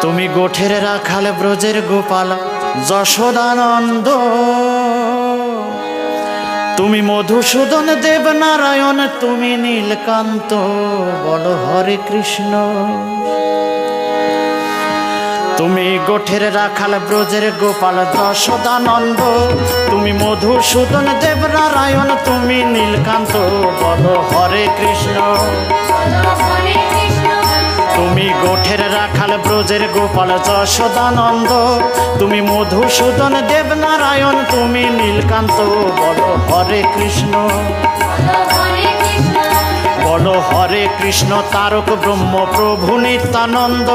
তুমি গোঠের রাখাল ব্রজের গোপাল, যশোদানন্দ। তুমি মধুসূদন দেব নারায়ণ তুমি নীলকান্ত, বল হরে কৃষ্ণ। তুমি গোঠের রাখাল ব্রজের গোপাল, যশোদানন্দ। তুমি মধুসূদন দেব নারায়ণ তুমি নীলকান্ত, বল হরে কৃষ্ণ। ব্রজের গোপাল যশোদানন্দ। তুমি মধুসূদন দেবনারায়ণ, তুমি নীলকান্ত, বলো হরে কৃষ্ণ। বলো হরে কৃষ্ণ, তারক ব্রহ্ম, প্রভু নিত্যানন্দ।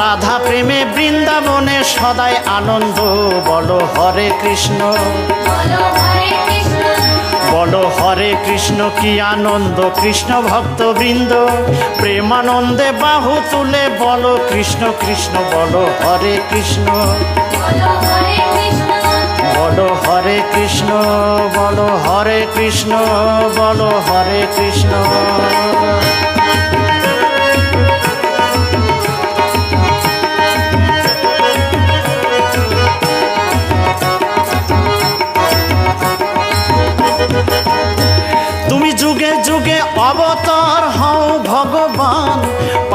রাধা প্রেমে বৃন্দাবনে সদাই আনন্দ বলো হরে কৃষ্ণ। বলো হরে কৃষ্ণ কি আনন্দ? কৃষ্ণ ভক্ত বৃন্দ প্রেমানন্দে বাহু তুলে বলো কৃষ্ণ কৃষ্ণ। বলো হরে কৃষ্ণ। বলো হরে কৃষ্ণ বলো হরে কৃষ্ণ বলো হরে কৃষ্ণ।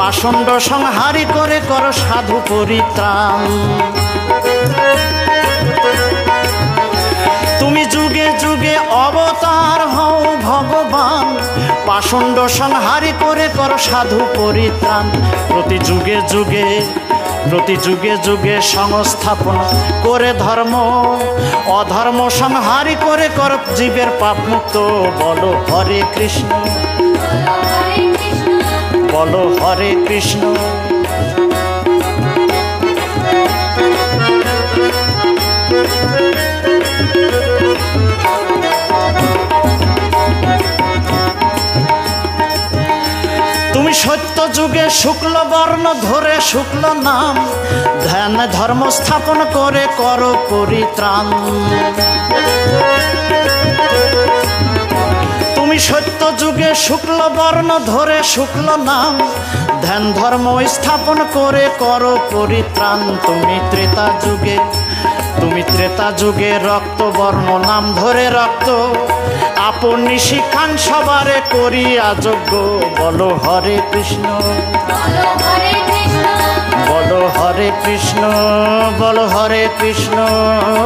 পাষণ্ড সংহারি করে কর সাধু পরিত্রাণ। তুমি যুগে যুগে অবতার হও ভগবান, পাষণ্ড সংহারি করে কর সাধু পরিত্রাণ। প্রতি যুগে যুগে, প্রতি যুগে যুগে সংস্থাপন করে ধর্ম, অধর্ম সংহারি করে কর জীবের পাপ মুক্ত বলো হরে কৃষ্ণ। বলো হরে কৃষ্ণ। তুমি সত্য যুগে শুক্ল বর্ণ ধরে শুক্ল নাম, ধ্যান ধর্ম স্থাপন করে করো পরিত্রাণ। তুমি সত্য যুগে শুক্ল বর্ণ ধরে শুক্ল নাম। ধ্যান ধর্ম স্থাপন করে করো পরিত্রাণ। তুমি ত্রেতা যুগে তুমি ত্রেতা যুগে রক্ত বর্ণ নাম ধরে রক্ত। আপন শিখান সবারে করিয়া যোগ্য। বলো হরে কৃষ্ণ। বলো হরে কৃষ্ণ। বলো হরে কৃষ্ণ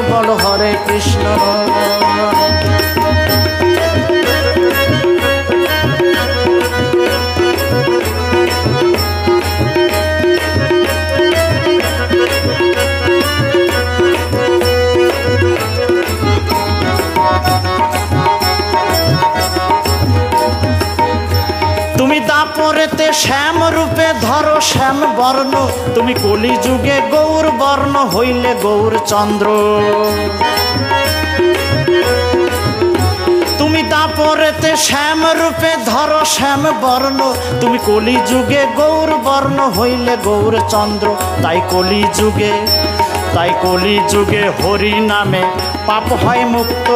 বলো হরে কৃষ্ণ শ্যাম রূপে ধরো শ্যাম বর্ণ। তুমি কলি যুগে গৌর বর্ণ, হইলে গৌর চন্দ্র। তুমি তাপরেতে শ্যাম রূপে ধরো শ্যাম বর্ণ। তুমি কলি যুগে গৌর বর্ণ, হইলে গৌর চন্দ্র। তাই কলি যুগে তাই কলি যুগে হরি নামে পাপ হয় মুক্ত।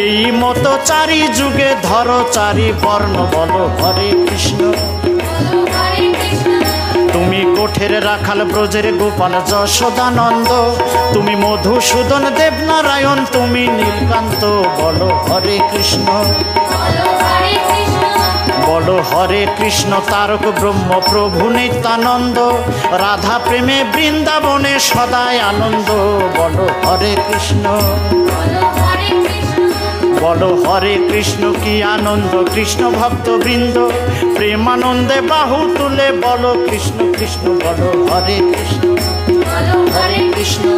এই মতো চারি যুগে ধরো চারি বর্ণ, বলো হরে কৃষ্ণ। কোঠের রাখাল ব্রজের গোপাল যশোদানন্দ। তুমি মধুসূদন দেবনারায়ণ, তুমি নীলকান্ত, বলো হরে কৃষ্ণ। বলো হরে কৃষ্ণ, তারক ব্রহ্ম, প্রভু নিত্যানন্দ। রাধা প্রেমে বৃন্দাবনে সদায় আনন্দ, বলো হরে কৃষ্ণ। বলো, হরে কৃষ্ণ, কি আনন্দ? কৃষ্ণ ভক্ত বৃন্দ প্রেমানন্দে বাহু তুলে বলো, কৃষ্ণ কৃষ্ণ বলো, হরে কৃষ্ণ হরে কৃষ্ণ